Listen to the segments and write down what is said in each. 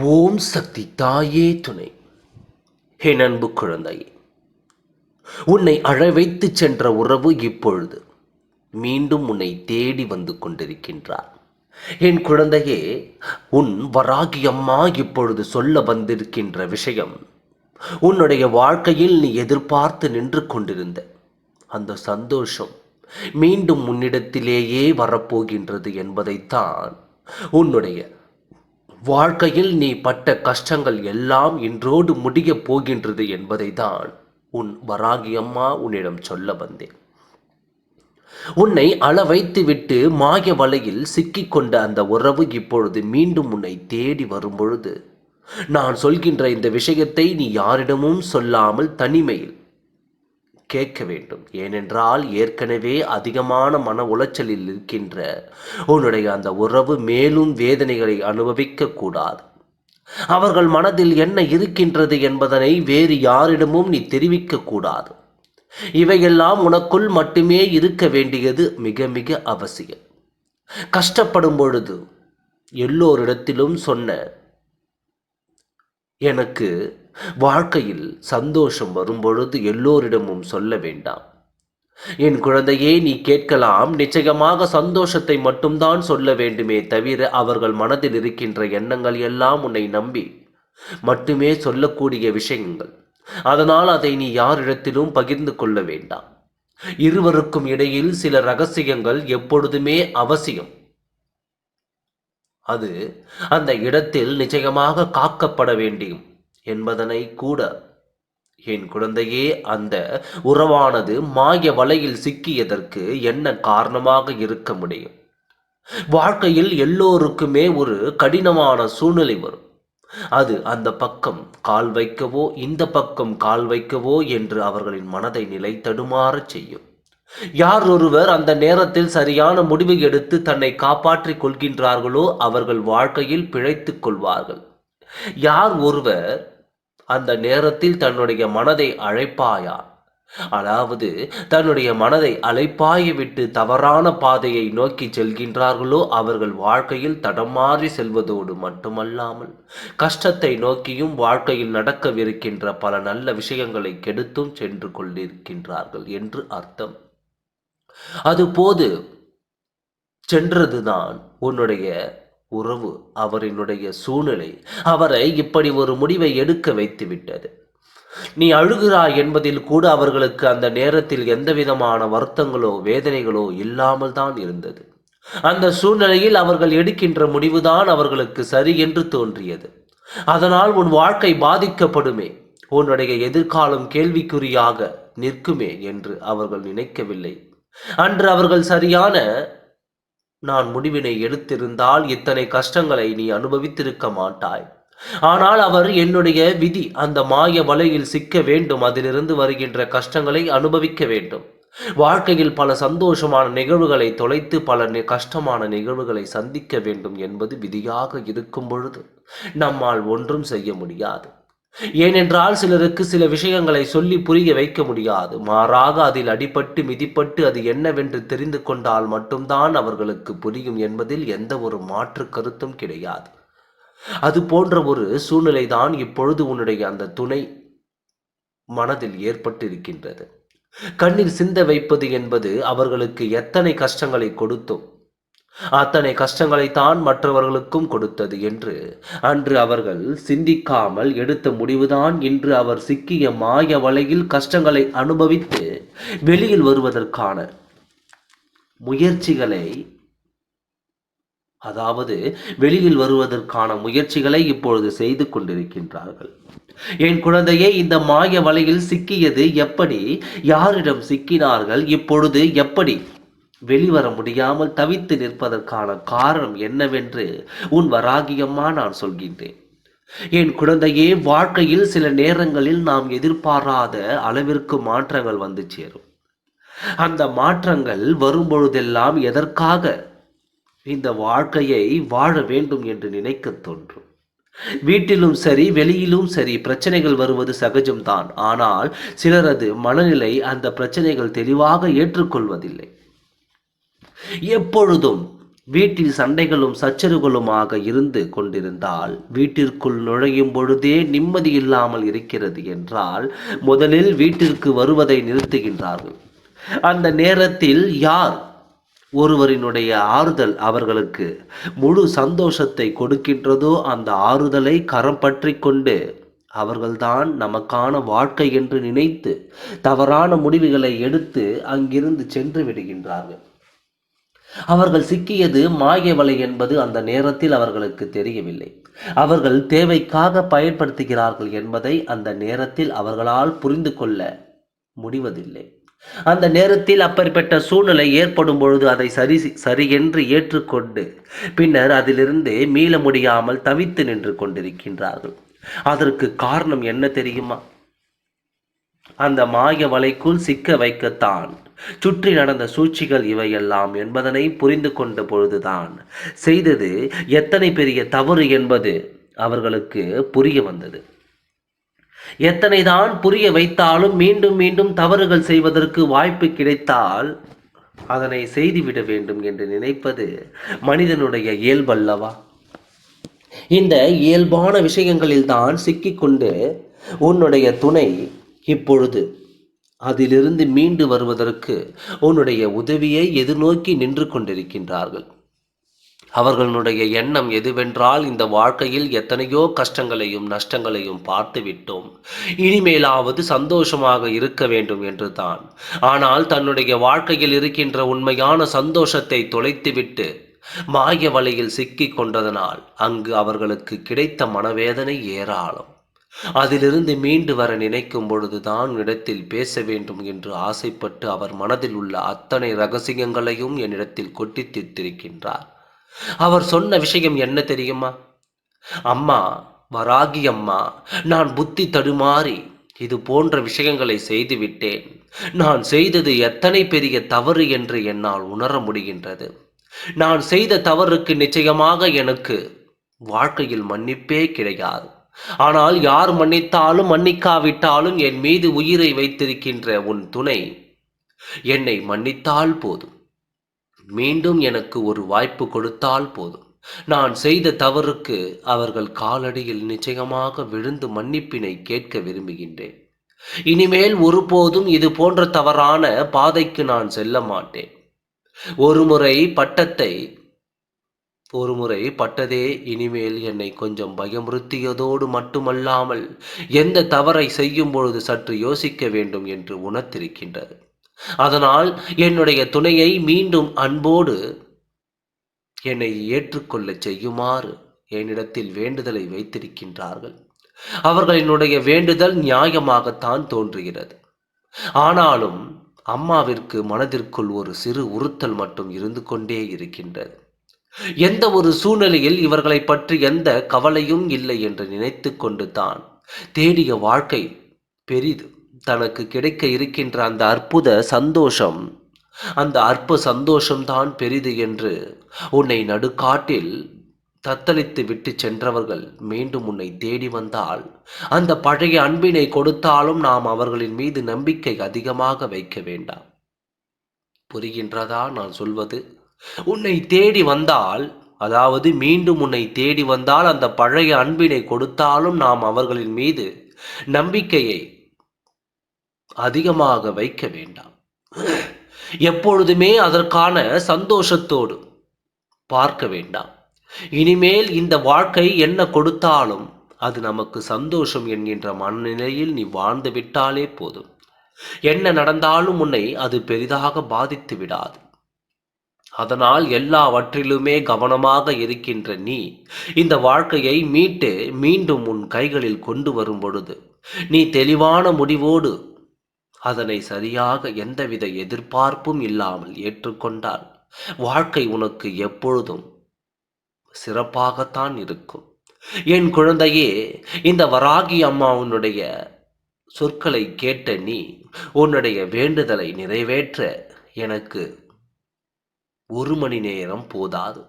ஓம் சக்தி தாயே துணை. என் அன்பு குழந்தையே உன்னை அழவைத்து சென்ற உறவு இப்பொழுது மீண்டும் உன்னை தேடி வந்து கொண்டிருக்கின்றார். என் குழந்தையே உன் வராகி அம்மா இப்பொழுது சொல்ல வந்திருக்கின்ற விஷயம் உன்னுடைய வாழ்க்கையில் நீ எதிர்பார்த்து நின்று கொண்டிருந்த அந்த சந்தோஷம் மீண்டும் உன்னிடத்திலேயே வரப்போகின்றது என்பதைத்தான் உன்னுடைய வாழ்க்கையில் நீ பட்ட கஷ்டங்கள் எல்லாம் இன்றோடு முடியப் போகின்றது என்பதை தான் உன் வராகி அம்மா உன்னிடம் சொல்ல வந்தேன். உன்னை அள வைத்துவிட்டு மாய வலையில் சிக்கிக்கொண்ட அந்த உறவு இப்பொழுது மீண்டும் உன்னை தேடி வரும்பொழுது நான் சொல்கின்ற இந்த விஷயத்தை நீ யாரிடமும் சொல்லாமல் தனிமையில் கேட்க வேண்டும். ஏனென்றால் ஏற்கனவே அதிகமான மன உளைச்சலில் இருக்கின்ற உன்னுடைய அந்த உறவு மேலும் வேதனைகளை அனுபவிக்க கூடாது. அவர்கள் மனதில் என்ன இருக்கின்றது என்பதனை வேறு யாரிடமும் நீ தெரிவிக்க கூடாது. இவையெல்லாம் உனக்குள் மட்டுமே இருக்க வேண்டியது மிக மிக அவசியம். கஷ்டப்படும் பொழுது எல்லோரிடத்திலும் சொன்ன எனக்கு வாழ்க்கையில் சந்தோஷம் வரும்பொழுது எல்லோரிடமும் சொல்ல வேண்டாம். என் குழந்தையே நீ கேட்கலாம். நிச்சயமாக சந்தோஷத்தை மட்டும்தான் சொல்ல வேண்டுமே தவிர அவர்கள் மனதில் இருக்கின்ற எண்ணங்கள் எல்லாம் உன்னை நம்பி மட்டுமே சொல்லக்கூடிய விஷயங்கள். அதனால் அதை நீ யாரிடத்திலும் பகிர்ந்து கொள்ள வேண்டாம். இருவருக்கும் இடையில் சில ரகசியங்கள் எப்பொழுதுமே அவசியம். அது அந்த இடத்தில் நிச்சயமாக காக்கப்பட வேண்டியும் என்பதனை கூட என் குழந்தையே அந்த உறவானது மாய வலையில் சிக்கியதற்கு என்ன காரணமாக இருக்க முடியும்? வாழ்க்கையில் எல்லோருக்குமே ஒரு கடினமான சூழ்நிலை வரும். அது அந்த பக்கம் கால் வைக்கவோ இந்த பக்கம் கால் வைக்கவோ என்று அவர்களின் மனதை நிலை தடுமாறச் செய்யும். யார் ஒருவர் அந்த நேரத்தில் சரியான முடிவு எடுத்து தன்னை காப்பாற்றிக் கொள்கின்றார்களோ அவர்கள் வாழ்க்கையில் பிழைத்துக் கொள்வார்கள். யார் ஒருவர் அந்த நேரத்தில் தன்னுடைய மனதை அழைப்பாயா அதாவது தன்னுடைய மனதை அலைப்பாய விட்டு தவறான பாதையை நோக்கி செல்கின்றார்களோ அவர்கள் வாழ்க்கையில் தடமாறி செல்வதோடு மட்டுமல்லாமல் கஷ்டத்தை நோக்கியும் வாழ்க்கையில் நடக்கவிருக்கின்ற பல நல்ல விஷயங்களை கெடுத்தும் சென்று கொண்டிருக்கின்றார்கள் என்று அர்த்தம். அது போது சென்றதுதான் உன்னுடைய உறவு அவரினுடைய சூழ்நிலை. அவரை இப்படி ஒரு முடிவை எடுக்க வைத்து விட்டது நீ அழுகிறாய் என்பதில் கூட அவர்களுக்கு அந்த நேரத்தில் எந்த விதமான வருத்தங்களோ வேதனைகளோ இல்லாமல் தான் இருந்தது. அந்த சூழ்நிலையில் அவர்கள் எடுக்கின்ற முடிவுதான் அவர்களுக்கு சரி என்று தோன்றியது. அதனால் உன் வாழ்க்கை பாதிக்கப்படுமே. உன்னுடைய எதிர்காலம் கேள்விக்குறியாக நிற்குமே என்று அவர்கள் நினைக்கவில்லை. அன்று அவர்கள் சரியான நான் முடிவினை எடுத்திருந்தால் இத்தனை கஷ்டங்களை நீ அனுபவித்திருக்க மாட்டாய். ஆனால் அவர் என்னுடைய விதி அந்த மாய வலையில் சிக்க வேண்டும். அதிலிருந்து வருகின்ற கஷ்டங்களை அனுபவிக்க வேண்டும். வாழ்க்கையில் பல சந்தோஷமான நிகழ்வுகளை தொலைத்து பல நி- கஷ்டமான நிகழ்வுகளை சந்திக்க வேண்டும் என்பது விதியாக இருக்கும் பொழுது நம்மால் ஒன்றும் செய்ய முடியாது. ஏனென்றால் சிலருக்கு சில விஷயங்களை சொல்லி புரிய வைக்க முடியாது. மாறாக அதில் அடிபட்டு மிதிப்பட்டு அது என்னவென்று தெரிந்து கொண்டால் மட்டும்தான் அவர்களுக்கு புரியும் என்பதில் எந்த ஒரு மாற்று கருத்தும் கிடையாது. அது போன்ற ஒரு சூழ்நிலைதான் இப்பொழுது உன்னுடைய அந்த துணை மனதில் ஏற்பட்டிருக்கின்றது. கண்ணீர் சிந்த வைப்பது என்பது அவர்களுக்கு எத்தனை கஷ்டங்களை கொடுத்தோம் அத்தனை கஷ்டங்களைத்தான் மற்றவர்களுக்கும் கொடுத்தது என்று. அன்று அவர்கள் சிந்திக்காமல் எடுத்த முடிவுதான் இன்று அவர் சிக்கிய மாய வலையில் கஷ்டங்களை அனுபவித்து வெளியில் வருவதற்கான முயற்சிகளை அதாவது வெளியில் வருவதற்கான முயற்சிகளை இப்பொழுது செய்து கொண்டிருக்கின்றார்கள். என் குழந்தையே இந்த மாய வலையில் சிக்கியது எப்படி? யாரிடம் சிக்கினார்கள்? இப்பொழுது எப்படி வெளிவர முடியாமல் தவித்து நிற்பதற்கான காரணம் என்னவென்று உன் வராகியம்மா நான் சொல்கின்றேன். என் குழந்தையே வாழ்க்கையில் சில நேரங்களில் நாம் எதிர்பாராத அளவிற்கு மாற்றங்கள் வந்து சேரும். அந்த மாற்றங்கள் வரும்பொழுதெல்லாம் எதற்காக? இந்த வாழ்க்கையை வாழ வேண்டும் என்று நினைக்கத் தோன்றும். வீட்டிலும் சரி வெளியிலும் சரி பிரச்சனைகள் வருவது சகஜம்தான். ஆனால் சிலரது மனநிலை அந்த பிரச்சனைகள் தெளிவாக ஏற்றுக்கொள்வதில்லை. எப்பொழுதும் வீட்டில் சண்டைகளும் சச்சரவுகளுமாக இருந்து கொண்டிருந்தால் வீட்டிற்குள் நுழையும் பொழுதே நிம்மதி இல்லாமல் இருக்கிறது என்றால் முதலில் வீட்டிற்கு வருவதை நிறுத்துகின்றார்கள். அந்த நேரத்தில் யார் ஒருவரினுடைய ஆறுதல் அவர்களுக்கு முழு சந்தோஷத்தை கொடுக்கின்றதோ அந்த ஆறுதலை கரம் பற்றி கொண்டு அவர்கள்தான் நமக்கான வாழ்க்கை என்று நினைத்து தவறான முடிவுகளை எடுத்து அங்கிருந்து சென்று விடுகின்றார்கள். அவர்கள் சிக்கியது மாய வலை என்பது அந்த நேரத்தில் அவர்களுக்கு தெரியவில்லை. அவர்கள் தேவைக்காக பயன்படுத்துகிறார்கள் என்பதை அந்த நேரத்தில் அவர்களால் புரிந்து கொள்ள முடிவதில்லை. அந்த நேரத்தில் அப்பேற்பட்ட சூழ்நிலை ஏற்படும் பொழுது அதை சரி சரி என்று ஏற்றுக்கொண்டு பின்னர் அதிலிருந்து மீள முடியாமல் தவித்து நின்று கொண்டிருக்கின்றார்கள். அதற்கு காரணம் என்ன தெரியுமா? அந்த மாய வலைக்குள் சிக்க வைக்கத்தான் சுற்றி நடந்த சூழ்ச்சிகள் இவையெல்லாம் என்பதனை புரிந்து கொண்ட பொழுதுதான் செய்தது எத்தனை பெரிய தவறு என்பது அவர்களுக்கு புரிய வந்தது. எத்தனைதான் புரிய வைத்தாலும் மீண்டும் மீண்டும் தவறுகள் செய்வதற்கு வாய்ப்பு கிடைத்தால் அதனை செய்துவிட வேண்டும் என்று நினைப்பது மனிதனுடைய இயல்பல்லவா? இந்த இயல்பான விஷயங்களில்தான் சிக்கிக்கொண்டு உன்னுடைய துணை இப்பொழுது அதிலிருந்து மீண்டு வருவதற்கு உன்னுடைய உதவியை எதிர்நோக்கி நின்று கொண்டிருக்கின்றார்கள். அவர்களுடைய எண்ணம் எதுவென்றால் இந்த வாழ்க்கையில் எத்தனையோ கஷ்டங்களையும் நஷ்டங்களையும் பார்த்துவிட்டோம். இனிமேலாவது சந்தோஷமாக இருக்க வேண்டும் என்று தான் ஆனால் தன்னுடைய வாழ்க்கையில் இருக்கின்ற உண்மையான சந்தோஷத்தை தொலைத்துவிட்டு மாய வலையில் சிக்கிக் கொண்டதனால் அங்கு அவர்களுக்கு கிடைத்த மனவேதனை ஏராளம். அதிலிருந்து மீண்டு வர நினைக்கும் பொழுதுதான் இடத்தில் பேச வேண்டும் என்று ஆசைப்பட்டு அவர் மனதில் உள்ள அத்தனை ரகசியங்களையும் என்னிடத்தில் கொட்டி தீர்த்திருக்கின்றார். அவர் சொன்ன விஷயம் என்ன தெரியுமா? அம்மா வராகி அம்மா நான் புத்தி தடுமாறி இது போன்ற விஷயங்களை செய்துவிட்டேன். நான் செய்தது எத்தனை பெரிய தவறு என்று என்னால் உணர முடிகின்றது. நான் செய்த தவறுக்கு நிச்சயமாக எனக்கு வாழ்க்கையில் மன்னிப்பே கிடையாது. ஆனால் யார் மன்னித்தாலும் மன்னிக்காவிட்டாலும் என் மீது உயிரை வைத்திருக்கின்ற உன் துணை என்னை மன்னித்தால் போதும். மீண்டும் எனக்கு ஒரு வாய்ப்பு கொடுத்தால் போதும். நான் செய்த தவறுக்கு அவர்கள் காலடியில் நிச்சயமாக விழுந்து மன்னிப்பினை கேட்க விரும்புகின்றேன். இனிமேல் ஒருபோதும் இது போன்ற தவறான பாதைக்கு நான் செல்ல மாட்டேன். ஒருமுறை பட்டத்தை ஒருமுறை பட்டதே இனிமேல் என்னை கொஞ்சம் பயமுறுத்தியதோடு மட்டுமல்லாமல் எந்த தவறை செய்யும் பொழுது சற்று யோசிக்க வேண்டும் என்று உணர்த்திருக்கின்றது. அதனால் என்னுடைய துணையை மீண்டும் அன்போடு என்னை ஏற்றுக்கொள்ளச் செய்யுமாறு என்னிடத்தில் வேண்டுதலை வைத்திருக்கின்றார்கள். அவர்களினுடைய வேண்டுதல் நியாயமாகத்தான் தோன்றுகிறது. ஆனாலும் அம்மாவிற்கு மனதிற்குள் ஒரு சிறு உறுத்தல் மட்டும் இருந்து கொண்டே இருக்கின்றது. எந்த ஒரு சூழ்நிலையில் இவர்களை பற்றி எந்த கவலையும் இல்லை என்று நினைத்து கொண்டு தான் தேடிய வாழ்க்கை பெரிது. தனக்கு கிடைக்க இருக்கின்ற அந்த அற்புத சந்தோஷம் அந்த அற்ப சந்தோஷம்தான் பெரிது என்று உன்னை நடுக்காட்டில் தத்தளித்து விட்டு சென்றவர்கள் மீண்டும் உன்னை தேடி வந்தால் அந்த பழைய அன்பினை கொடுத்தாலும் நாம் அவர்களின் மீது நம்பிக்கை அதிகமாக வைக்க வேண்டாம். புரிகின்றதா நான் சொல்வது? உன்னை தேடி வந்தால் அதாவது மீண்டும் உன்னை தேடி வந்தால் அந்த பழைய அன்பினை கொடுத்தாலும் நாம் அவர்களின் மீது நம்பிக்கையை அதிகமாக வைக்க வேண்டாம். எப்பொழுதுமே அதற்கான சந்தோஷத்தோடு பார்க்க வேண்டாம். இனிமேல் இந்த வாழ்க்கை என்ன கொடுத்தாலும் அது நமக்கு சந்தோஷம் என்கின்ற மனநிலையில் நீ வாழ்ந்து விட்டாலே போதும். என்ன நடந்தாலும் உன்னை அது பெரிதாக பாதித்து விடாது. அதனால் எல்லாவற்றிலுமே கவனமாக இருக்கின்ற நீ இந்த வாழ்க்கையை மீட்டு மீண்டும் உன் கைகளில் கொண்டு வரும் பொழுது நீ தெளிவான முடிவோடு அதனை சரியாக எந்தவித எதிர்பார்ப்பும் இல்லாமல் ஏற்றுக்கொண்டால் வாழ்க்கை உனக்கு எப்பொழுதும் சிறப்பாகத்தான் இருக்கும். என் குழந்தையே இந்த வராகி அம்மாவுனுடைய சொற்களை கேட்ட நீ உன்னுடைய வேண்டுதலை நிறைவேற்ற எனக்கு ஒரு மணி நேரம் போதாது.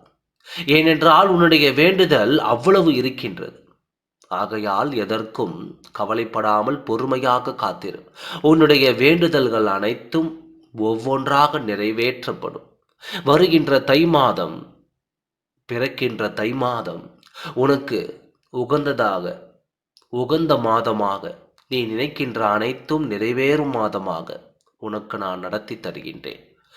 ஏனென்றால் உன்னுடைய வேண்டுதல் அவ்வளவு இருக்கின்றது. ஆகையால் எதற்கும் கவலைப்படாமல் பொறுமையாக காத்திரு. உன்னுடைய வேண்டுதல்கள் அனைத்தும் ஒவ்வொன்றாக நிறைவேற்றப்படும். வருகின்ற தை மாதம் பிறக்கின்ற தை மாதம் உனக்கு உகந்ததாக உகந்த மாதமாக நீ நினைக்கின்ற அனைத்தும் நிறைவேறும் மாதமாக உனக்கு நான் நடத்தி தருகின்றேன்.